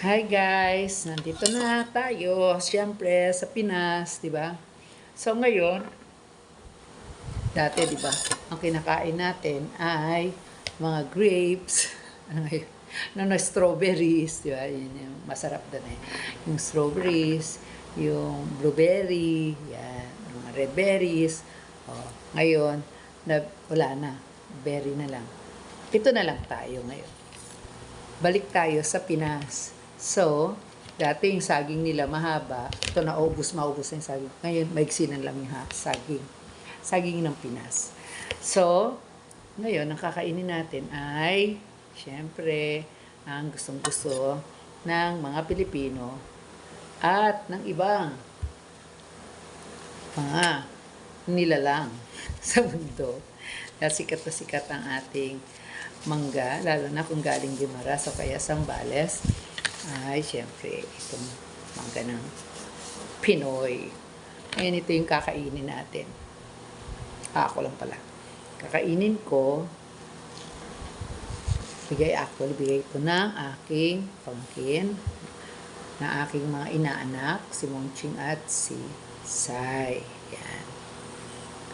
Hi guys, nandito na tayo, siyempre sa Pinas, di ba? So ngayon, dati di ba, ang kinakain natin ay mga grapes, ano ngayon, no, no, strawberries, di ba? Yun yung masarap doon eh. Yung strawberries, yung blueberry, yan, mga red berries. Oh, ngayon, na, wala na, berry na lang. Ito na lang tayo ngayon balik tayo sa Pinas. So, dati yung saging nila mahaba, ito naubos, maubos na yung saging. Ngayon, maigsi na lang yung ha, saging. Saging ng Pinas. So, ngayon, ang kakainin natin ay, syempre, ang gustong-gusto ng mga Pilipino at ng ibang mga nilalang sa mundo. Sikat na sikat ang ating mangga, lalo na kung galing Guimaras o kaya Sambales, ay syempre itong mangga ng Pinoy. Ayan, ito yung kakainin natin. Ah, ako lang pala. Kakainin ko, bigay actually, bigay ko ng aking pangkin, na aking mga inaanak, si Mongching at si Sai. Yan.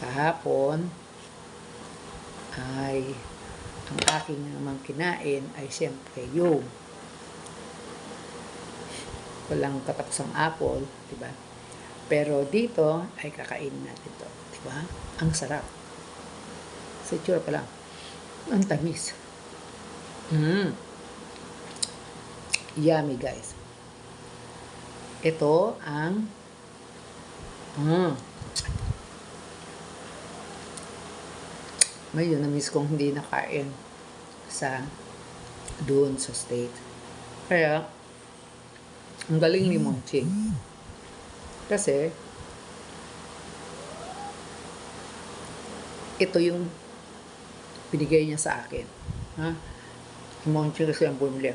Kahapon, ay ang aking naman kinain ay siyempre yung walang katapusang apple, di ba? Pero dito ay kakainin natin to, di ba? Ang sarap. Sa itsura pa lang. Ang tamis. Mm. Yummy, guys. Ito ang mm, Ngayon, na-miss kong hindi nakain sa doon sa state. Kaya, ang galing ni Monching. Kasi, ito yung binigay niya sa akin. Ha? Si Monching kasi ang bumili.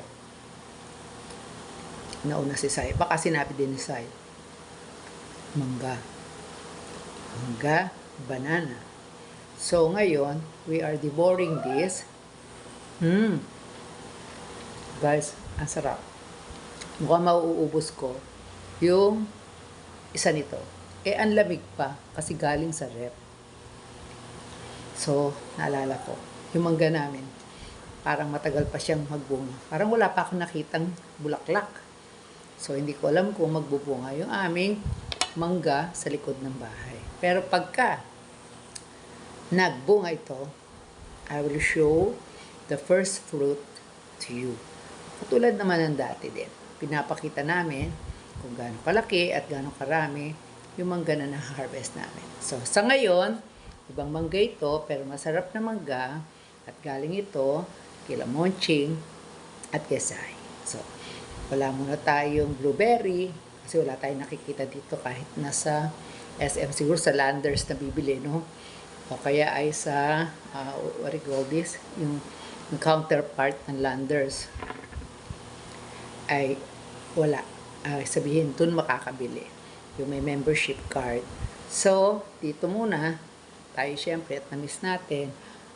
Nauna si Sai. Baka sinabi din ni Sai. Mangga. Mangga, banana. So, ngayon, we are devouring this. Hmm. Guys, ang sarap. Mukhang mauubos ko yung isa nito. Eh, ang lamig pa kasi galing sa rep. So, naalala ko, yung mangga namin, parang matagal pa siyang magbunga. Parang wala pa akong nakitang bulaklak. So, hindi ko alam kung magbubunga yung aming mangga sa likod ng bahay. Pero pagka nagbunga ito, I will show the first fruit to you. Katulad naman ng dati din. Pinapakita namin kung gaano kalaki at gaano karami yung mangga na na-harvest namin. So, sa ngayon, ibang mangga ito, pero masarap na mangga at galing ito kila Monching at Kesay. So, wala muna tayong blueberry kasi wala tayong nakikita dito kahit nasa SM siguro sa Landers na bibili, no? O kaya ay sa, uh, what do you call this? Yung, yung counterpart ng Landers ay wala. Uh, sabihin, dun makakabili. Yung may membership card. So, dito muna, tayo syempre at na-miss natin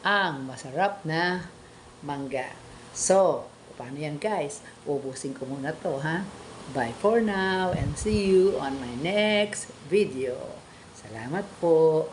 ang masarap na mangga. So, paano yan guys? Ubusin ko muna to ha. Bye for now and see you on my next video. Salamat po.